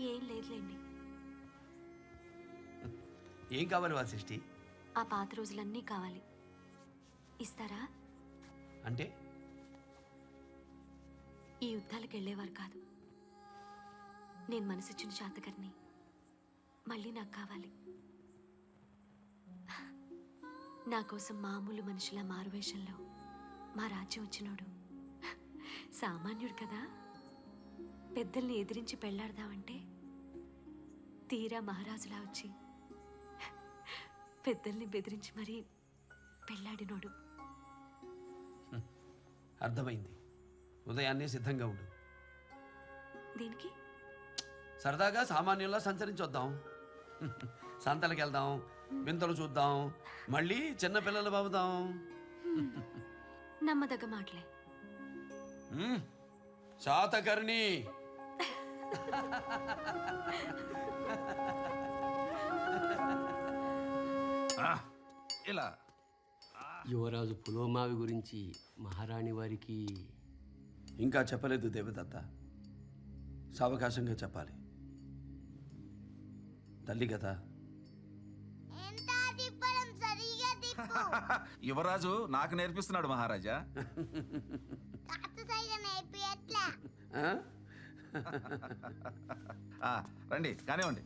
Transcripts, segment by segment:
ఏం లేదులేండి. ఏం కావాలి వాసిష్ఠి ఆ పాత రోజులన్నీ కావాలి. ఇస్తారా? అంటే? ఈ యుద్ధాలకు వెళ్ళేవారు కాదు. నేను మనసిచ్చిన శాతకర్ని మళ్ళీ నాకు కావాలి. నా కోసం మామూలు మనుషుల మారువేషంలో మా రాజ్యం వచ్చినోడు సామాన్యుడు కదా. పెద్దల్ని ఎదిరించి పెళ్ళాడదామంటే తీరా మహారాజులా వచ్చి పెద్దల్ని బెదిరించి మరీ పెళ్ళాడినోడు అర్థమైంది. ఉదయాన్నే సిద్ధంగా ఉండు. దీనికి? సరదాగా సామాన్యుల్లా సంచరించొద్దాం. సంతలకు వెళ్దాం వింతలు చూద్దాం మళ్ళీ చిన్న పిల్లలు బాబుదాం నమ్మదగ్గ మాటలే. శాతకర్ణి ఇలా. యువరాజు పులోమావి గురించి మహారాణి వారికి ఇంకా చెప్పలేదు దేవదత్త. సావకాశంగా చెప్పాలి. తల్లి కదా. యువరాజు నాకు నేర్పిస్తున్నాడు మహారాజా. ఆ? రండి కానివ్వండి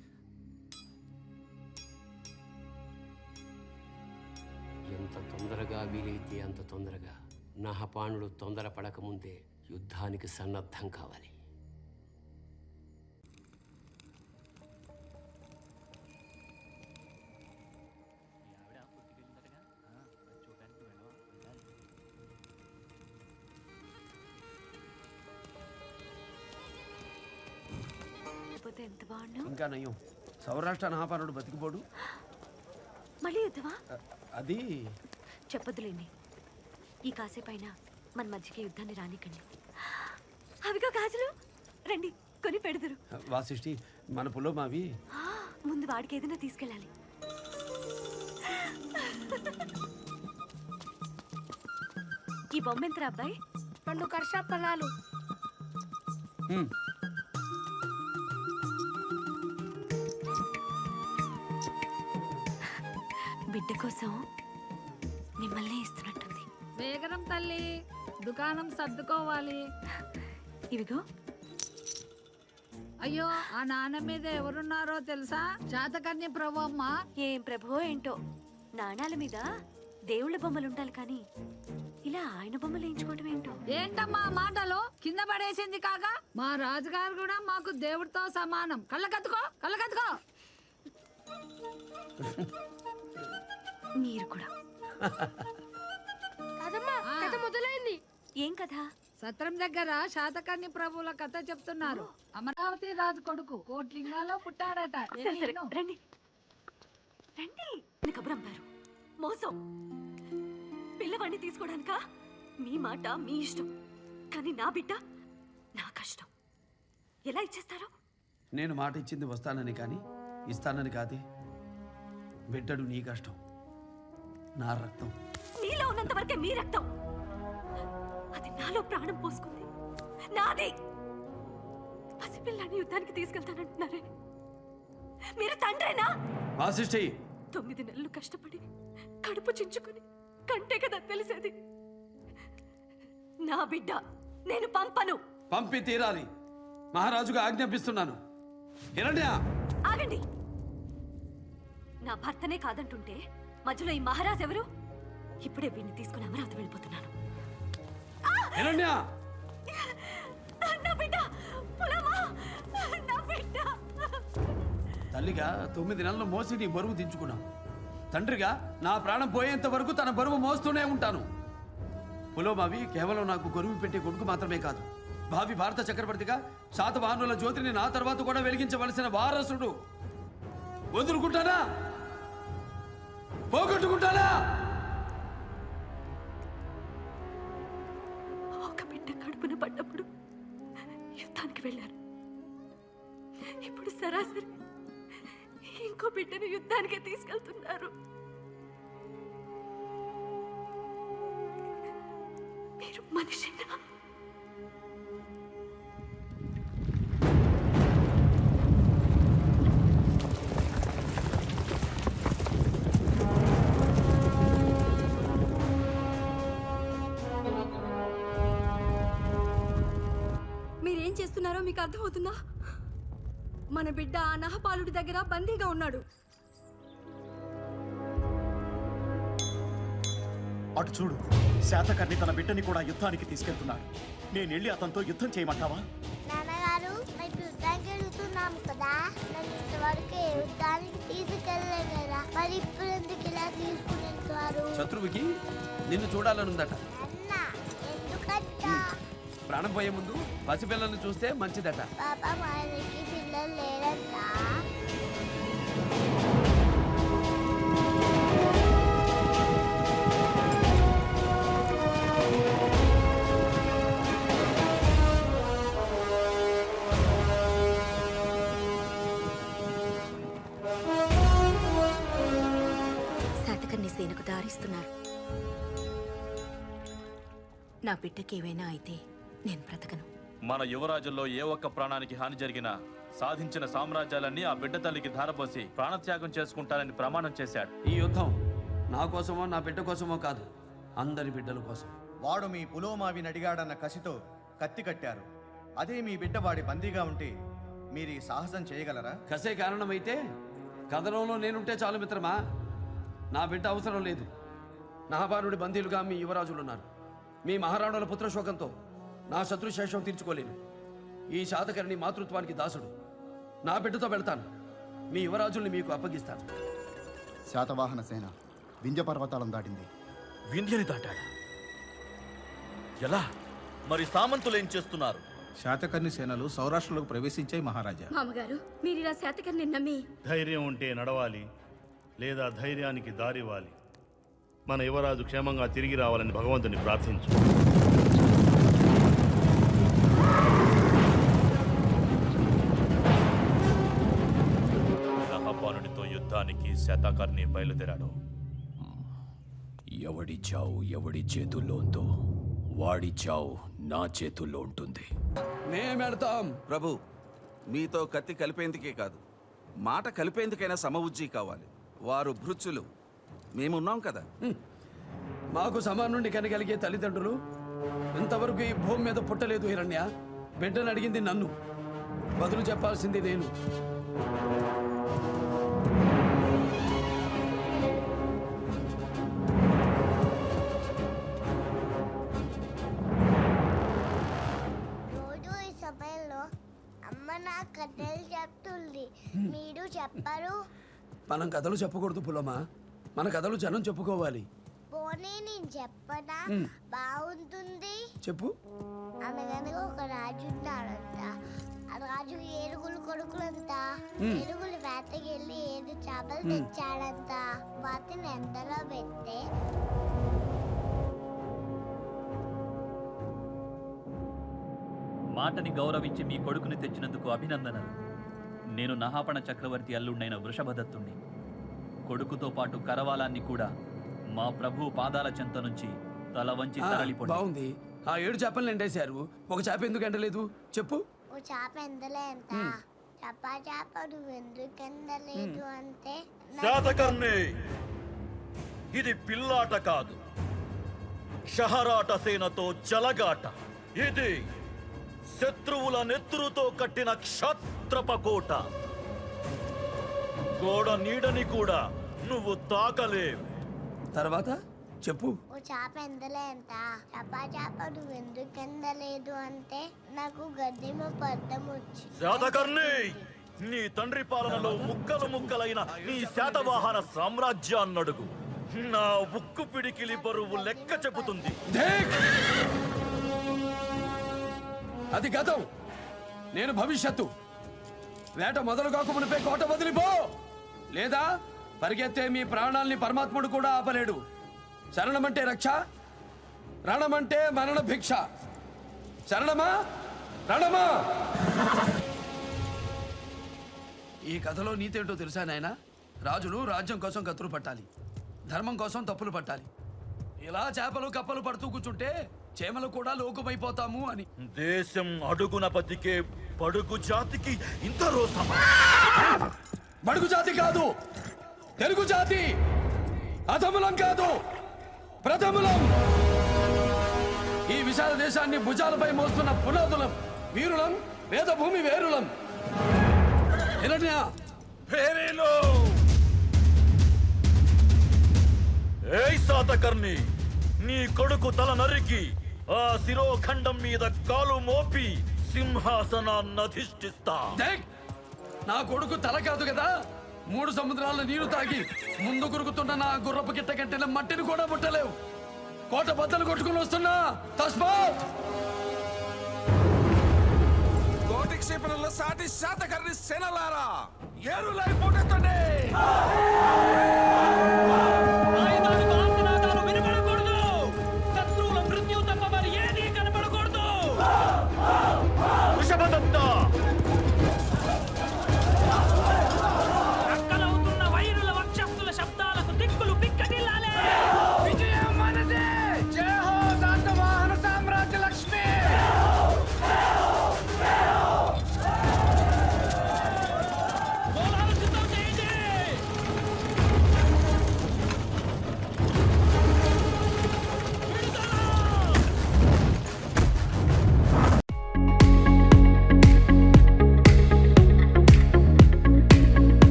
ఎంత తొందరగా వీలైతే అంత తొందరగా నహపాణుడు తొందరపడకముందే యుద్ధానికి సన్నద్ధం కావాలి ఎంత బాగుండు ఇంకా నయ్యం సౌరాష్ట్ర నాపానుడు బతికిపోడు. మళ్ళీ యుద్ధమా అది చెప్పొద్దులేండి ఈ కాసేపైనా మన మధ్యకి యుద్ధాన్ని రానికండి. అవిగో గాజులు. రండి కొని పెడదురు. వాసిష్ఠి మన పులోమావి ఆ, ముందు వాడికి ఏదైనా తీసుకెళ్ళాలి. ఈ బొమ్మ ఎంతరా అబ్బాయి? రెండు కర్షాపణాలు మ్మ్. బిడ్డ కోసం మిమ్మల్ని ఇస్తున్నట్టుంది. వేగరం తల్లి దుకాణం సర్దుకోవాలి. ఇవిగో. అయ్యో ఆ నాన్న మీద ఎవరున్నారో తెలుసా? శాతకర్ణి ప్రభు అమ్మ. ఏం ప్రభువో ఏంటో? నాణాల మీద దేవుళ్ళ బొమ్మలు ఉండాలి కానీ ఇలా ఆయన బొమ్మలు వేయించుకోవటం ఏంటో? ఏంటమ్మా మాటలు? కింద పడేసింది కాక? మా రాజుగారు కూడా మాకు దేవుడితో సమానం. కళ్ళ కత్తుకో కళ్ళ కత్తుకో మీరు కూడా. కదమ్మా కథ మొదలైంది. ఏం కదా సత్రం దగ్గర శాతకర్ణి ప్రభువుల కథ చెప్తున్నారు. అమరావతి రాజు కొడుకు కోట్లింగాలో పుట్టాడట. రండి రండి. కబురంపారు మోసం. పిల్లవాడిని తీసుకోవడానికా మీ మాట మీ ఇష్టం. కానీ నా బిడ్డ నా కష్టం. ఎలా ఇచ్చేస్తారు? నేను మాట ఇచ్చింది వస్తానని కానీ ఇస్తానని కాదే. బిడ్డడు నీ కష్టం నా రక్తం. మీలో ఉన్నంత వరకే మీ రక్తం. అది నాలో ప్రాణం పోసుకుంది. నాది. పసిపిల్లాన్ని యుద్ధానికి తీసుకెళ్తానంటున్నారే. మీరు తండ్రేనా? వాసిష్ఠి తొమ్మిది నెలలు కష్టపడి కడుపు చించుకుని కంటే కదా తెలిసేది. నా బిడ్డ నేను పంపను. పంపి తీరాలి. మహారాజుగా ఆజ్ఞాపిస్తున్నాను. ఆగండి. నా భర్తనే కాదంటుంటే మధ్యలో ఈ మహారాజ్ ఎవరు? ఇప్పుడే వీడిని తీసుకుని అమరావతి వెళ్ళిపోతున్నాను. తల్లిగా తొమ్మిది నెలలు మోసి నీ బరువు దించుకున్నావు. తండ్రిగా నా ప్రాణం పోయేంత వరకు తన బరువు మోస్తూనే ఉంటాను. పులోమావి కేవలం నాకు గొరువు పెట్టే కొడుకు మాత్రమే కాదు. భావి భారత చక్రవర్తిగా శాతవాహనుల జ్యోతిని నా తర్వాత కూడా వెలిగించవలసిన వారసుడు. వదులుకుంటానా? పోగొట్టుకుంటానా? ఒక బిడ్డ కడుపున పడ్డప్పుడు యుద్ధానికి వెళ్ళారు. ఇప్పుడు సరాసరి ఇంకో బిడ్డను యుద్ధానికి తీసుకెళ్తున్నారు. మీరు మనిషినా? నీకు అర్థమవుతుందా? మన బిడ్డ ఆ నహపాలుడి దగ్గర బందీగా ఉన్నాడు. అటు చూడు శాతకర్ణి తన బిడ్డని కూడా యుద్ధానికి తీసుకెళ్తున్నాడు. నేను వెళ్ళి అతనితో యుద్ధం చేయమంటావా? నాన్నగారు మేము యుద్ధానికి వెళ్తున్నాం కదా. నన్ను ఇంతవరకు ఏ యుద్ధానికి తీసుకెళ్ళలేదు కదా మరి ఇప్పుడు ఎందుకు ఇలా తీసుకుని వెళ్తారు శత్రువుకి నిన్ను చూడాలనుందట. ప్రాణం పోయే ముందు పసిపిల్లల్ని చూస్తే మంచిదట. పాప మనకి పిల్లలు లేరంట. శాతకర్ణి సేనకు దారిస్తున్నారు. నా బిడ్డకి ఏమైనా అయితే నేను బ్రతకను. మన యువరాజుల్లో ఏ ఒక్క ప్రాణానికి హాని జరిగినా సాధించిన సామ్రాజ్యాలన్నీ ఆ బిడ్డ తల్లికి ధారపోసి ప్రాణత్యాగం చేసుకుంటానని ప్రమాణం చేశాడు. ఈ యుద్ధం నా కోసమో నా బిడ్డ కోసమో కాదు అందరి బిడ్డల కోసం. వాడు మీ పులోమావిని అడిగాడన్న కసితో కత్తి కట్టారు. అదే మీ బిడ్డ వాడి బందీగా ఉంటే మీరు ఈ సాహసం చేయగలరా? కసే కారణమైతే కథనంలో నేనుంటే చాలు మిత్రమా? నా బిడ్డ అవసరం లేదు. నాబారుడి బందీలుగా మీ యువరాజులున్నారు. మీ మహారాణుల పుత్రశోకంతో నా శత్రుశేషం తీర్చుకోలేను. ఈ శాతకర్ణి మాతృత్వానికి దాసుడు. నా బిడ్డతో వెళ్తాను. మీ యువరాజుల్ని మీకు అప్పగిస్తాను. శాతవాహన సేన వింధ్య పర్వతాలను దాటింది. వింధ్యని దాటాడా? ఎలా? మరి సామంతులు ఏం చేస్తున్నారు? శాతకర్ణి సేనలు సౌరాష్ట్రలోకి ప్రవేశించాయి మహారాజా. మామగారు మీరు ఇలా శాతకర్ణి నమ్మి ధైర్యం ఉంటే నడవాలి లేదా ధైర్యానికి దారివ్వాలి. మన యువరాజు క్షేమంగా తిరిగి రావాలని భగవంతుని ప్రార్థించు. శతకర్ణి బయలుదేరాడు. ఎవడి చావు ఎవడి చేతుల్లో ఉందో వాడి చావు నా చేతుల్లో ఉంటుంది. మేమెడతాం. ప్రభు మీతో కత్తి కలిపేందుకే కాదు మాట కలిపేందుకైనా సమవుజ్జీ కావాలి. వారు భృత్యులు మేమున్నాం కదా. మాకు సమానుండి కనగలిగే తల్లిదండ్రులు ఇంతవరకు ఈ భూమి మీద పుట్టలేదు హిరణ్య. బిడ్డను అడిగింది నన్ను. బదులు చెప్పాల్సింది నేను. చెప్పరు. మనం కథలు చెప్పకూడదు పులమా మన కథలు జనం చెప్పుకోవాలి. పోనీ నేను చెప్పనా? బాగుంటుంది. చెప్పు. అనగనగా ఒక రాజు ఉన్నాడంట ఆ రాజు ఏనుగులు కొడుకులంట. ఏనుగులు వేటకెళ్ళి ఏడు చేపలు తెచ్చాడంట. వాటిని ఎండలో పెడితే మాటని గౌరవించి మీ కొడుకుని తెచ్చినందుకు అభినందనలు. నేను నహాపణ చక్రవర్తి అల్లుండైన వృషభదత్తుణ్ణి. కొడుకుతో పాటు కరవాలాన్ని కూడా మా ప్రభు పాదాల చెంత నుంచి తల వంచి ఆ, తరలిపోండి బాగుంది. ఆ ఏడు చేపలు ఎండేశారు. ఒక చేప ఎందుకు ఎండలేదు? చెప్పు. ఓ చేప ఎంత చప్పా చేప నువ్వు ఎందుకు ఎండలేదు అంటే నా- శాతకర్ణి ఇది పిల్లాట కాదు. షహరాట సేనతో జలగాట. ఇది శత్రువుల నెత్తురుతో కట్టిన క్షత్రపకోట గోడ నీడని కూడా నువ్వు తాకలేవు. తర్వాత చెప్పు. ఓ చేప ఎండలే ఎంత చప్పా చేప నువ్వు ఎందుకు ఎండలేదు అంటే నాకు గడ్డిమ పడ్డం వచ్చి. శాతకర్ణి నీ తండ్రి పాలనలో ముక్కలు ముక్కలైన నీ శాతవాహన సామ్రాజ్యాన్నడుగు నా ఉక్కు పిడికిలి బరువు లెక్క చెబుతుంది. ధేక్! అది గతం. నేను భవిష్యత్తు. వేట మొదలు కాకమునిపై కోట వదిలిపో. లేదా పరిగెత్తే మీ ప్రాణాల్ని పరమాత్ముడు కూడా ఆపలేడు. శరణమంటే రక్ష రణమంటే మరణ భిక్ష. శరణమా? రణమా? ఈ కథలో నీతేంటో తెలుసా నాయన? రాజులు రాజ్యం కోసం కత్తులు పట్టాలి. ధర్మం కోసం తప్పులు పట్టాలి. ఇలా చేపలు కప్పలు పడుతూ కూర్చుంటే చేమలు కూడా లోకమైపోతాము అని. దేశం అడుగున బతికే పడుగు జాతికి ఇంత రోసమా బడుగు జాతి కాదు తెలుగు జాతి. అధములం కాదు ప్రథములం. ఈ విశాల దేశాన్ని భుజాలపై మోస్తున్న పునాదులం వీరులం వేద భూమి వేరులం. ఏయ్ సాతకర్ణి నీ కొడుకు తల నరికి ఆ శిరోఖండం మీద కాలు మోపి సింహాసనాన్ని అధిష్ఠిస్తా! నా కొడుకు తల కాదు కదా? మూడు సముద్రాల నీరు తాగి ముందు కురుకుతున్న నా గుర్రపు గిట్ట కంటే మట్టిని కూడా ముట్టలేవు. కోట బద్దలు కొట్టుకుని వస్తున్నా. తస్మాత్ కోటి క్షేపణంలో సాటి శాతకర్ణి సేనలారా ఏరులై పోటెత్తండి!